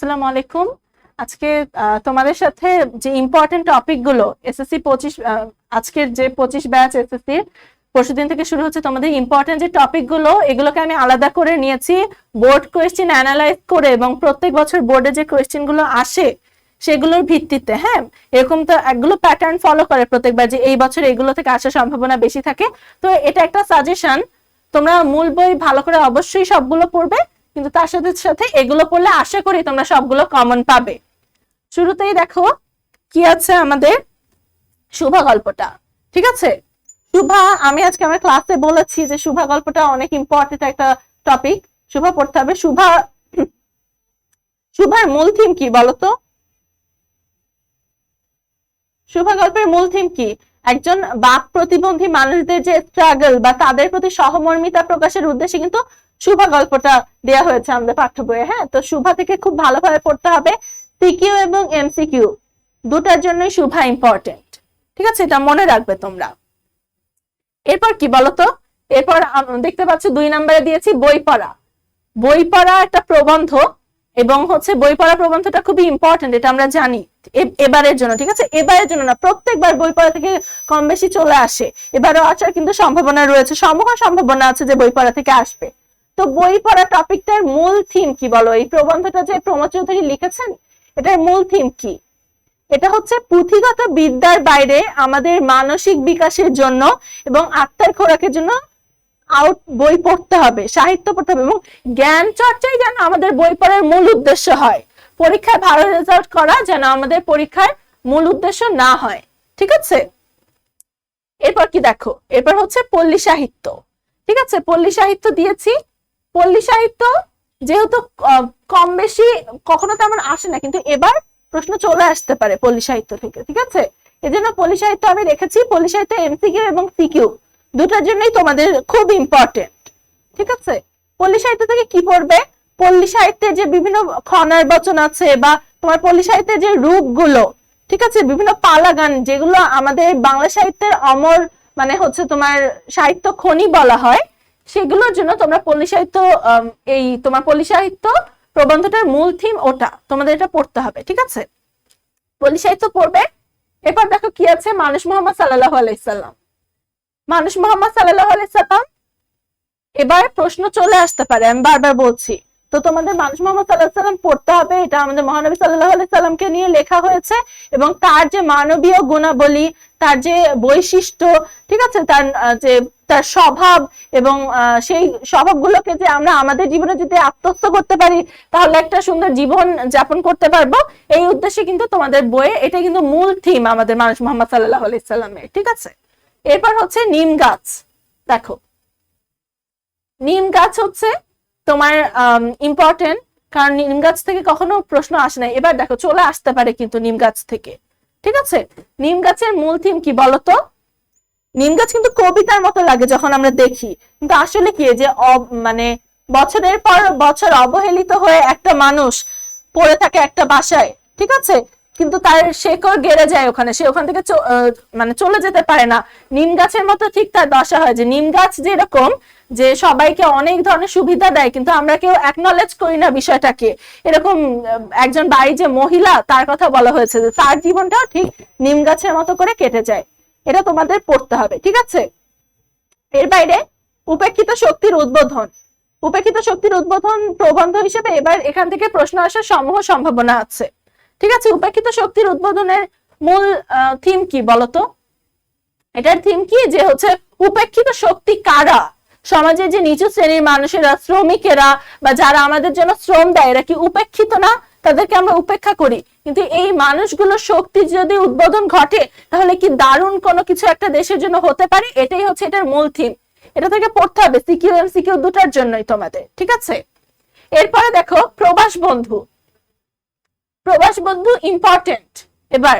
আসসালামু আলাইকুম। আজকে তোমাদের সাথে যে ইম্পর্টেন্ট টপিকগুলো এসএসসি পঁচিশ আজকের যে পঁচিশ ব্যাচ এসএসসি পরশু দিন থেকে শুরু হচ্ছে তোমাদের ইম্পর্টেন্ট যে টপিকগুলো, এগুলোকে আমি আলাদা করে নিয়েছি। বোর্ড কোয়েশ্চেন অ্যানালাইজ করে এবং প্রত্যেক বছর বোর্ডে যে কোয়েশ্চেনগুলো আসে, সেগুলোর ভিত্তিতে হ্যাঁ? এরকম তো একগুলো প্যাটার্ন ফলো করে প্রত্যেকবার যে এই বছর এগুলো থেকে আসার সম্ভাবনা বেশি থাকে। তো এটা একটা সাজেশন তোমরা মূল বই ভালো করে অবশ্যই সবগুলো পড়বে। কিন্তু তার সাথে সাথে এগুলো পড়লে আশা করি তোমরা সবগুলো কমন পাবে। শুরুতেই দেখো কি আছে আমাদের শুভা গল্পটা, ঠিক আছে? শুভা, আমি আজকে আমার ক্লাসে বলেছি যে শুভা গল্পটা অনেক ইম্পর্টেন্ট একটা টপিক শুভা পড়তে হবে। শুভা, শুভার মূল থিম কি বলতো? শুভা গল্পের মূল থিম কি? একজন বাক প্রতিবন্ধী মানুষদের যে স্ট্রাগল বা তাদের প্রতি সহমর্মিতা প্রকাশের উদ্দেশ্যে কিন্তু শুভা গল্পটা দেয়া হয়েছে আমাদের পাঠ্য বইয়ে হ্যাঁ? তো শুভা থেকে খুব ভালোভাবে পড়তে হবে সিকিউ এবং এমসিকিউ দুটার জন্যই শুভা ইম্পর্টেন্ট ঠিক আছে? এটা মনে রাখবে তোমরা। এরপর কি বলতো? এরপর দেখতে পাচ্ছ দুই নম্বরে দিয়েছি বই পড়া। বই পড়া একটা প্রবন্ধ এবং হচ্ছে বই পড়া প্রবন্ধটা খুবই ইম্পর্টেন্ট এটা আমরা জানি। এবারের জন্য, ঠিক আছে? এবারের জন্য না, প্রত্যেকবার বই পড়া থেকে কম বেশি চলে আসে। এবারও আসার কিন্তু সম্ভাবনা রয়েছে সমূহ সম্ভাবনা আছে যে বই পড়া থেকে আসবে। তো বই পড়া টপিকটার মূল থিম কি বলো? এই প্রবন্ধটা যে প্রমোদ চৌধুরী লিখেছেন, এটার মূল থিম কি? এটা হচ্ছে পুঁথিগত বিদ্যার বাইরে আমাদের মানসিক বিকাশের জন্য এবং আত্মার খোরাকের জন্য আউট বই পড়তে হবে, সাহিত্য পড়তে হবে এবং জ্ঞান চর্চাই যেন আমাদের বই পড়ার মূল উদ্দেশ্য হয়। পরীক্ষায় ভালো রেজাল্ট করা যেন আমাদের পরীক্ষার মূল উদ্দেশ্য না হয়, ঠিক আছে? এরপর কি দেখো? এরপর হচ্ছে পল্লী সাহিত্য, ঠিক আছে? পল্লী সাহিত্য দিয়েছি পল্লী সাহিত্য যেহেতু কম বেশি কখনো তেমন আসে না, কিন্তু এবার প্রশ্ন চলে আসতে পারে পল্লী সাহিত্য থেকে, ঠিক আছে? এজন্য পল্লী সাহিত্য আমি রেখেছি, পল্লী সাহিত্য এমসিকিউ এবং সিকিউ দুটার জন্যই তোমাদের খুব ইম্পর্টেন্ট ঠিক আছে? পল্লী সাহিত্য থেকে কি পড়বে? পল্লী সাহিত্যের যে বিভিন্ন খনার বচন আছে বা তোমার পল্লী সাহিত্যের যে রূপগুলো, ঠিক আছে? বিভিন্ন পালা গান যেগুলো আমাদের বাংলা সাহিত্যের অমর মানে হচ্ছে তোমার সাহিত্য খনি বলা হয় সেগুলোর জন্য তোমরা পল্লী সাহিত্য এই তোমার পল্লী সাহিত্য প্রবন্ধটার মূল থিম ওটা। তোমাদের এটা পড়তে হবে, ঠিক আছে? পল্লী সাহিত্য পড়বে। এরপর দেখো কি আছে? মানুষ মোহাম্মদ সাল্লাহ আলাইসাল্লাম মানুষ মোহাম্মদ সাল্লাহ আলাইসাল্লাম এবার প্রশ্ন চলে আসতে পারে, আমি বারবার বলছি। তো তোমাদের মানুষ মোহাম্মদ সাল্লাহ সাল্লাম পড়তে হবে, এটা আমাদের মহানবী সাল্লাহ আলাই সাল্লামকে নিয়ে লেখা হয়েছে এবং তার যে মানবীয় গুণাবলী, তার যে বৈশিষ্ট্য, ঠিক আছে, তার যে, তার স্বভাব এবং সেই স্বভাবগুলোকে যে আমরা আমাদের জীবনে যদি আত্মস্থ করতে পারি, তাহলে একটা সুন্দর জীবন যাপন করতে পারব। এই উদ্দেশ্যে কিন্তু তোমাদের বইয়ে এটা কিন্তু মূল থিম আমাদের মানুষ মোহাম্মদ সাল্লাহ আলাই সাল্লামের, ঠিক আছে? এরপর হচ্ছে নিম গাছ, দেখো। নিম গাছ হচ্ছে তোমার ইম্পর্টেন্ট কারণ নিম গাছ থেকে কখনো প্রশ্ন আসে না এবার দেখো, চলে আসতে পারে কিন্তু নিম গাছ থেকে। ঠিক আছে? নিম গাছের মূল থিম কি বলতো? নিম গাছ কিন্তু কবিতার মতো লাগে যখন আমরা দেখি। কিন্তু আসলে কি, যে মানে বছরের পর বছর অবহেলিত হয়ে একটা মানুষ পড়ে থাকে একটা বাসায়, ঠিক আছে? কিন্তু তার শেকড় গেড়ে যায় ওখানে। সে ওখান থেকে মানে চলে যেতে পারে না। নিম গাছের মতো ঠিক তার দশা হয় যে নিম গাছ যেরকম যে সবাইকে অনেক ধরনের সুবিধা দেয়, কিন্তু আমরা কেউ অ্যাকনলেজ করি না বিষয়টাকে। এরকম একজন বাড়ি যে মহিলা, তার কথা বলা হয়েছে যে তার জীবনটাও ঠিক নিম গাছের মতো করে কেটে যায়। এটা তোমাদের পড়তে হবে, ঠিক আছে? এর বাইরে, উপেক্ষিত শক্তির উদ্বোধন। উপেক্ষিত শক্তির উদ্বোধন প্রবন্ধ হিসেবে এবার এখান থেকে প্রশ্ন আসার সমূহ সম্ভাবনা আছে। ঠিক আছে? উপেক্ষিত শক্তির উদ্বোধনের মূল থিম কি বলতো? এটার থিম কি? যে হচ্ছে, উপেক্ষিত শক্তি কারা? সমাজের যে নিচু শ্রেণির মানুষেরা, শ্রমিকেরা বা যারা আমাদের জন্য শ্রম দেয়, এরা কি উপেক্ষিত না? তাদেরকে আমরা উপেক্ষা করি। কিন্তু এই মানুষগুলোর শক্তি যদি উদ্বোধন ঘটে, তাহলে কি দারুণ কোনো কিছু একটা দেশের জন্য হতে পারে? এটাই হচ্ছে এটার মূল থিম এটা থেকে পড়তে হবে সিকিউ এম সিকিউ দুটার জন্যই তোমাদের, ঠিক আছে? এরপরে দেখো, প্রবাস বন্ধু। প্রবাস বন্ধু ইম্পর্টেন্ট এবার,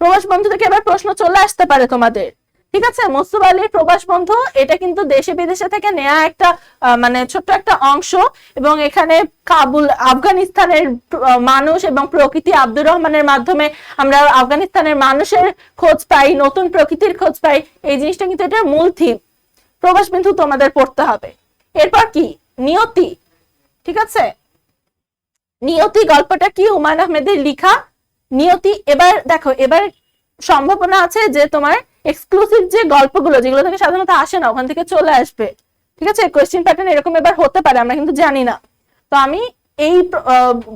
প্রবাস বন্ধু থেকে এবার প্রশ্ন চলে আসতে পারে তোমাদের। ঠিক আছে? মুসুব আলীর প্রবাস বন্ধু, এটা কিন্তু দেশে বিদেশে থেকে নেয়া একটা মানে ছোট্ট একটা অংশ এবং এখানে কাবুল, আফগানিস্তানের মানুষ এবং প্রকৃতি আব্দুর রহমানের মাধ্যমে আমরা আফগানিস্তানের মানুষের খোঁজ পাই, নতুন প্রকৃতির খোঁজ পাই। এই জিনিসটা কিন্তু এটার মূল থিম প্রবাস বন্ধু, তোমাদের পড়তে হবে। এরপর কি? নিয়তি। ঠিক আছে? নিয়তি গল্পটা কি হুমায়ুন আহমেদের লিখা? নিয়তি, এবার দেখো, এবার সম্ভাবনা আছে যে তোমার এক্সক্লুসিভ যে গল্পগুলো, যেগুলো থেকে সাধারণত আসে না, ওখান থেকে চলে আসবে। ঠিক আছে? কোয়েশ্চেন প্যাটার্ন এরকম এবার হতে পারে, আমরা কিন্তু জানি না। তো আমি এই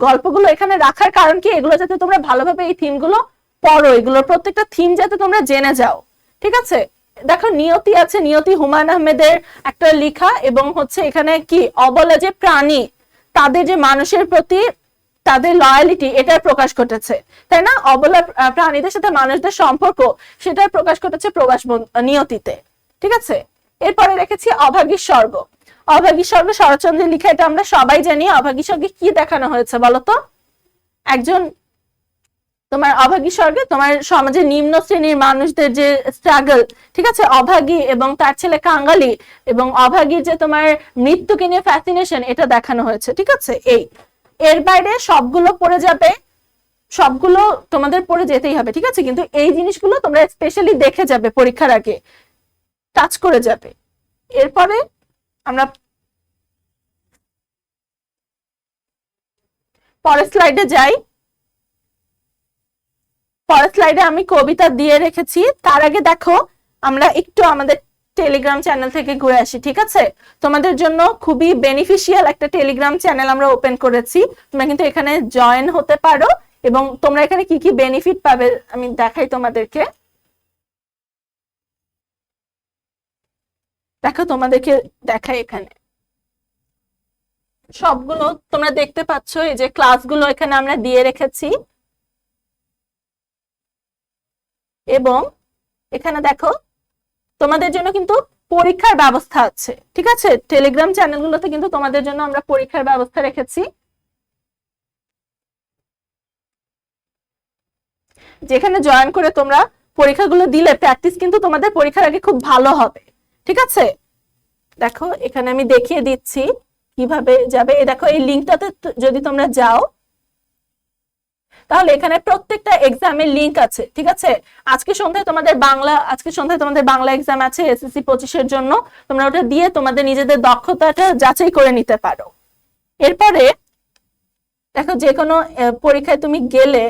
গল্পগুলো এখানে রাখার কারণ কি? এগুলো যাতে তোমরা ভালোভাবে এই থিমগুলো পড়ো, এগুলোর প্রত্যেকটা থিম যাতে তোমরা জেনে যাও। ঠিক আছে? দেখো, নিয়তি আছে, নিয়তি হুমায়ুন আহমেদের একটা লেখা এবং হচ্ছে এখানে কি? অবলা যে প্রাণী, তাদের যে মানুষের প্রতি তাদের লয়ালিটি এটার প্রকাশ ঘটেছে। তাই না? অবলা প্রাণীদের সাথে মানুষদের সম্পর্ক সেটার প্রকাশ ঘটেছে প্রকাশ নিয়তিতে। ঠিক আছে? এরপরে রেখেছি অভাগী স্বর্গ। অভাগী স্বর্গ শরৎচন্দ্রের লিখা, এটা আমরা সবাই জানি। অভাগী স্বর্গে কি দেখানো হয়েছে বলতো একজন তোমার অভাগী স্বর্গে তোমার সমাজের নিম্ন শ্রেণির মানুষদের যে স্ট্রাগল ঠিক আছে? অভাগী এবং তার ছেলে কাঙ্গালি এবং অভাগীর যে তোমার মৃত্যুকে নিয়ে ফ্যাসিনেশন এটা দেখানো হয়েছে। ঠিক আছে? এই। এর বাইরে সবগুলো পড়ে যাবে, সবগুলো তোমাদের পড়ে যেতেই হবে, ঠিক আছে? কিন্তু এই জিনিসগুলো তোমরা স্পেশালি দেখে যাবে পরীক্ষার আগে টাচ করে যাবে। এরপরে আমরা পরের স্লাইডে যাই। পরের স্লাইডে আমি কবিতা দিয়ে রেখেছি। তার আগে দেখো, আমরা একটু আমাদের টেলিগ্রাম চ্যানেল থেকে ঘুরে আসি, ঠিক আছে? তোমাদের জন্য খুবই বেনিফিশিয়াল একটা টেলিগ্রাম চ্যানেল আমরা ওপেন করেছি। তোমরা কিন্তু এখানে জয়েন হতে পারো এবং তোমরা এখানে কি কি বেনিফিট পাবে আমি দেখাই তোমাদেরকে। দেখো তোমাদেরকে দেখাই এখানে। সবগুলো তোমরা দেখতে পাচ্ছ, এই যে ক্লাসগুলো এখানে আমরা দিয়ে রেখেছি। এবং এখানে দেখো তোমাদের জন্য কিন্তু পরীক্ষার ব্যবস্থা আছে, ঠিক আছে? টেলিগ্রাম চ্যানেলগুলোতে কিন্তু তোমাদের জন্য আমরা পরীক্ষার ব্যবস্থা রেখেছি। যেখানে জয়েন করে তোমরা পরীক্ষাগুলো দিলে প্র্যাকটিস কিন্তু তোমাদের পরীক্ষার আগে খুব ভালো হবে, ঠিক আছে? দেখো, এখানে আমি দেখিয়ে দিচ্ছি কীভাবে যাবে। দেখো, এই লিঙ্কটাতে যদি তোমরা যাও তাহলে এখানে প্রত্যেকটা এক্সামের লিংক আছে, ঠিক আছে? আজকে সন্ধ্যায় তোমাদের বাংলা, আজকে সন্ধ্যায় তোমাদের বাংলা এক্সাম আছে এসএসসি পঁচিশের জন্য। তোমরা ওটা দিয়ে তোমাদের নিজেদের দক্ষতাটা যাচাই করে নিতে পারো। এরপরে, দেখো যে কোনো পরীক্ষায় তুমি গেলে,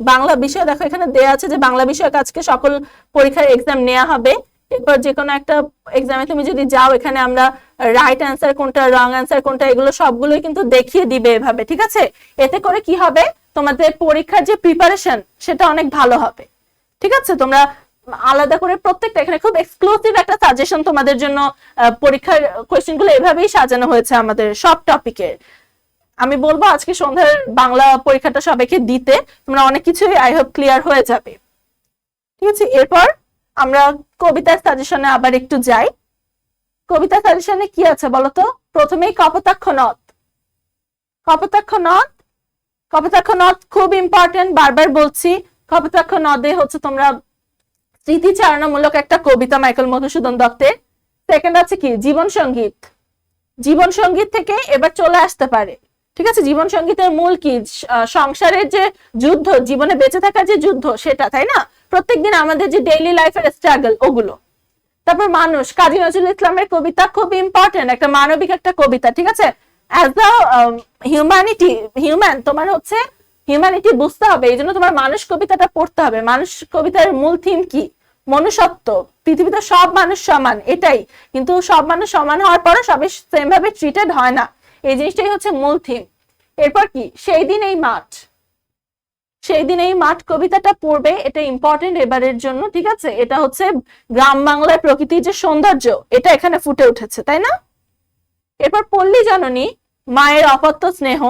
বাংলা বিষয়, দেখো এখানে দেয়া আছে যে বাংলা বিষয়ক আজকে সকল পরীক্ষার এক্সাম নেওয়া হবে। এরপর যে কোনো একটা এক্সামে তুমি যদি যাও, এখানে আমরা রাইট অ্যান্সার কোনটা রং অ্যান্সার কোনটা, এগুলো সবগুলোই কিন্তু দেখিয়ে দিবে এভাবে, ঠিক আছে? এতে করে কি হবে? তোমাদের পরীক্ষার যে প্রিপারেশন সেটা অনেক ভালো হবে। ঠিক আছে? তোমরা আলাদা করে প্রত্যেকটা, এখানে খুব এক্সক্লুসিভ একটা সাজেশন তোমাদের জন্য পরীক্ষার কোয়েশ্চেনগুলো এভাবেই সাজানো হয়েছে আমাদের সব টপিকের আমি বলব আজকে সন্ধ্যার বাংলা পরীক্ষাটা সবাইকে দিতে, তোমরা অনেক কিছুই আই হোপ ক্লিয়ার হয়ে যাবে। ঠিক আছে? এরপর আমরা কবিতার সাজেশনে আবার একটু যাই। কবিতা সাজেশনে কি আছে বলতো? প্রথমেই কপোতাক্ষ নদ। কপোতাক্ষ নদ? কপোতাক্ষ নদ খুব ইম্পর্টেন্ট বারবার বলছি। কপোতাক্ষ নদে হচ্ছে তোমরা স্মৃতিচারণামূলক একটা কবিতা মাইকেল মধুসূদন দত্তের সেকেন্ড আছে কি? জীবন সংগীত। জীবন সংগীত থেকে এবার চলে আসতে পারে। ঠিক আছে? জীবন সঙ্গীতের মূল কি? সংসারের যে যুদ্ধ, জীবনে বেঁচে থাকার যে যুদ্ধ, সেটা, তাই না? প্রত্যেকদিন আমাদের যে ডেইলি লাইফের স্ট্রাগল ওগুলো। তারপর মানুষ, কাজী নজরুল ইসলামের কবিতা খুব ইম্পর্টেন্ট একটা মানবিক একটা কবিতা, ঠিক আছে? অ্যাজ হিউম্যানিটি হিউম্যান তোমার হচ্ছে হিউম্যানিটি বুঝতে হবে, এই জন্য তোমার মানুষ কবিতাটা পড়তে হবে। মানুষ কবিতার মূল থিম কি? মনুষ্যত্ব। পৃথিবীতে সব মানুষ সমান, এটাই। কিন্তু সব মানুষ সমান হওয়ার পরে সবাই সেম ভাবে ট্রিটেড হয় না। এই জিনিসটাই হচ্ছে মূল থিম এরপর কি? সেই দিন এই মাঠ। সেই দিন এই মাঠ কবিতাটা পড়বে, এটা ইম্পর্টেন্ট এবারের জন্য, ঠিক আছে? এটা হচ্ছে গ্রাম বাংলার প্রকৃতির যে সৌন্দর্য, এটা এখানে ফুটে উঠেছে, তাই না? এরপর পল্লী জননী, মায়ের অপত্য স্নেহ,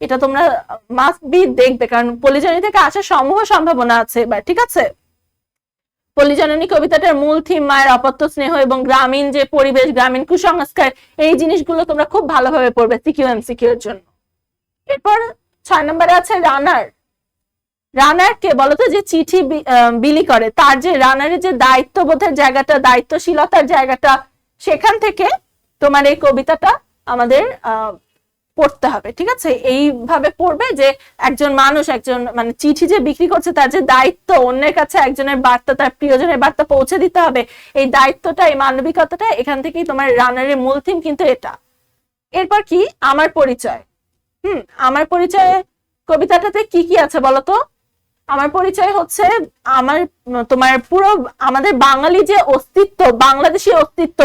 এটা তোমরা মাস্ট বি দেখবে, কারণ পল্লী জননী থেকে আসার সমূহ সম্ভাবনা আছে এবার, ঠিক আছে? পল্লী জননী কবিতাটার মূল থিম মায়ের অপত্য স্নেহ এবং গ্রামীণ যে পরিবেশ, গ্রামীণ কুসংস্কার, এই জিনিসগুলো তোমরা খুব ভালোভাবে পড়বে সিকিউ এমসিকিউ এর জন্য। এরপর ছয় নম্বরে আছে রানার রানার কে বলতো যে চিঠি বিলি করে। তার যে রানারের যে দায়িত্ববোধের জায়গাটা, দায়িত্বশীলতার জায়গাটা, সেখান থেকে তোমার এই কবিতাটা আমাদের পড়তে হবে, ঠিক আছে? এইভাবে পড়বে যে একজন মানুষ, একজন মানে চিঠি যে বিক্রি করছে, তার যে দায়িত্ব, অন্যের কাছে একজনের বার্তা, তার প্রিয়জনের বার্তা পৌঁছে দিতে হবে। এই দায়িত্বটা, এই মানবিকতাটা এখান থেকেই তোমার রানারের মূল থিম কিন্তু এটা। এরপর কি? আমার পরিচয়। হুম, আমার পরিচয়ে কবিতাটাতে কি কি আছে বলতো আমার পরিচয় হচ্ছে আমার, তোমার পুরো আমাদের বাঙালি যে অস্তিত্ব, বাংলাদেশি অস্তিত্ব,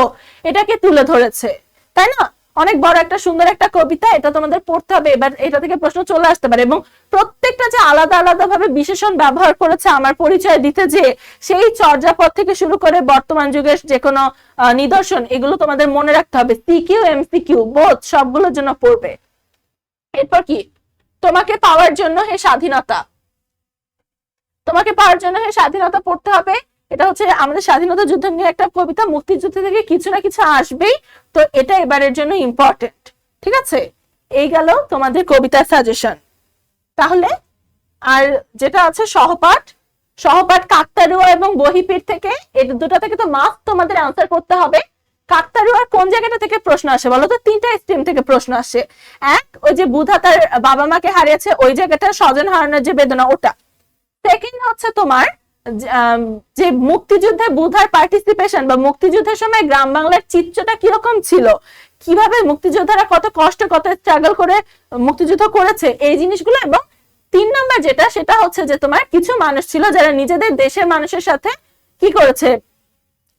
এটাকে তুলে ধরেছে। তাই না? অনেক বড় একটা, সুন্দর একটা কবিতা, এটা তোমাদের পড়তে হবে। এবার এটা থেকে প্রশ্ন চলে আসতে পারে। এবং প্রত্যেকটা যে আলাদা আলাদা ভাবে বিশেষণ ব্যবহার করেছে আমার পরিচয় দিতে যে, সেই চর্যাপদ থেকে শুরু করে বর্তমান যুগের যে কোনো নিদর্শন, এগুলো তোমাদের মনে রাখতে হবে। সিকিউ এমসিকিউ বোধ, সবগুলোর জন্য পড়বে। এরপর কি? তোমাকে পাওয়ার জন্য হে স্বাধীনতা। তোমাকে পাওয়ার জন্য স্বাধীনতা পড়তে হবে। এটা হচ্ছে আমাদের স্বাধীনতা যুদ্ধ নিয়ে একটা কবিতা, মুক্তিযুদ্ধ থেকে কিছু না কিছু আসবেই। তো এটা এবারের জন্য ইম্পর্টেন্ট ঠিক আছে? এই গেল তোমাদের কবিতার সাজেশন তাহলে, আর যেটা আছে সহপাঠ সহপাঠ কাকতারুয়া এবং বহিপীর থেকে এই দুটা থেকে তো মাস্ট তোমাদের আনসার করতে হবে। কাকতারুয়ার কোন জায়গাটা থেকে প্রশ্ন আসে বলো তো? তিনটা স্ট্রিম থেকে প্রশ্ন আসে। এক, ওই যে বুধা তার বাবা মাকে হারিয়েছে, ওই জায়গাটা স্বজন হারানোর যে বেদনা, ওটা। সেকেন্ড হচ্ছে তোমার যে, মুক্তিযুদ্ধে বুধার পার্টিসিপেশন বা মুক্তিযুদ্ধের সময় গ্রাম বাংলার চিত্রটা কীরকম ছিল? কীভাবে মুক্তিযোদ্ধারা কত কষ্ট কত স্ট্রাগল করে মুক্তিযুদ্ধ করেছে? এই জিনিসগুলো এবং তিন নাম্বার যেটা সেটা হচ্ছে যে তোমার কিছু মানুষ ছিল যারা নিজেদের দেশের মানুষের সাথে কি করেছে?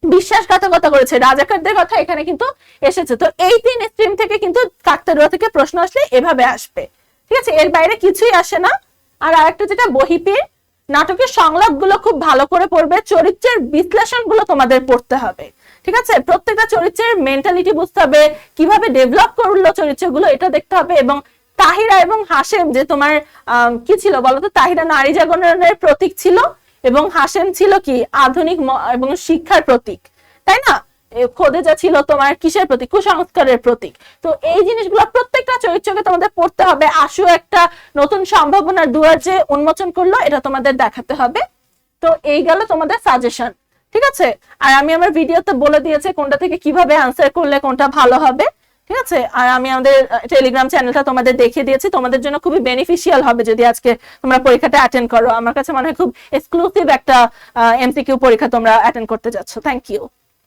বিশ্বাসঘাতকতা করেছে। রাজাকারদের কথা এখানে কিন্তু এসেছে। তো এই তিন স্ট্রিম থেকে কিন্তু কাকতারুয়া থেকে প্রশ্ন আসলে এভাবে আসবে। ঠিক আছে? এর বাইরে কিছুই আসে না। আর আরেকটা যেটা বহিপীর নাটকের সংলাপগুলো খুব ভালো করে পড়বে, চরিত্রের বিশ্লেষণগুলো তোমাদের পড়তে হবে, ঠিক আছে? প্রত্যেকটা চরিত্রের মেন্টালিটি বুঝতে হবে, কীভাবে ডেভেলপ করল চরিত্রগুলো এটা দেখতে হবে এবং তাহিরা এবং হাসেম যে তোমার কি ছিল বলতো তাহিরা নারী জাগরণের প্রতীক ছিল এবং হাসেম ছিল কি? আধুনিক এবং শিক্ষার প্রতীক, তাই না? খোদেজা ছিল তোমার কিসের প্রতীক? কুসংস্কারের প্রতীক। তো এই জিনিসগুলো প্রত্যেকটা চরিত্রকে তোমাদের পড়তে হবে। আশু একটা নতুন সম্ভাবনার দুয়ার যে উন্মোচন করল, এটা তোমাদের দেখাতে হবে। তো এই গেল তোমাদের সাজেশন ঠিক আছে? আর আমি আমার ভিডিওতে বলে দিয়েছি কোনটা থেকে কীভাবে আনসার করলে কোনটা ভালো হবে, ঠিক আছে? আর আমি আমাদের টেলিগ্রাম চ্যানেলটা তোমাদের দেখিয়ে দিয়েছি। তোমাদের জন্য খুবই বেনিফিশিয়াল হবে যদি আজকে তোমরা পরীক্ষাটা অ্যাটেন্ড করো। আমার কাছে মনে হয় খুব এক্সক্লুসিভ একটা এমসিকিউ পরীক্ষা তোমরা অ্যাটেন্ড করতে যাচ্ছ। Thank you